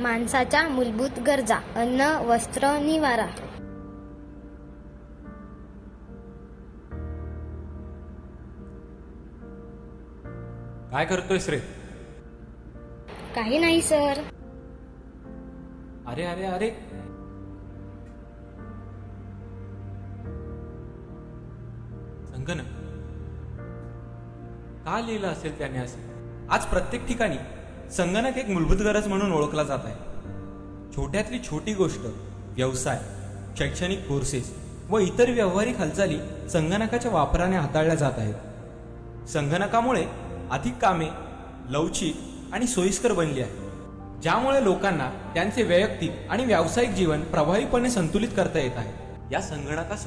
माणसाच्या मूलभूत गरजा अन्न वस्त्र निवारा. काय करतोयस रे? काही नाही सर. अरे अरे अरे. संगणक. का लिहिलं असेल त्याने असे? आज प्रत्येक ठिकाणी. संगणक एक मूलभूत गरज म्हणून ओळखला जात आहे. छोट्यातली छोटी गोष्ट व्यवसाय शैक्षणिक कोर्सेस व इतर व्यावहारिक हालचाली संगणकाच्या वापराने हाताळल्या जात आहेत. संगणकामुळे अधिक कामे लवचिक आणि सोयीस्कर बनली आहे ज्यामुळे लोकांना त्यांचे वैयक्तिक आणि व्यावसायिक जीवन प्रभावीपणे संतुलित करता येत आहे. या संगणकासोबत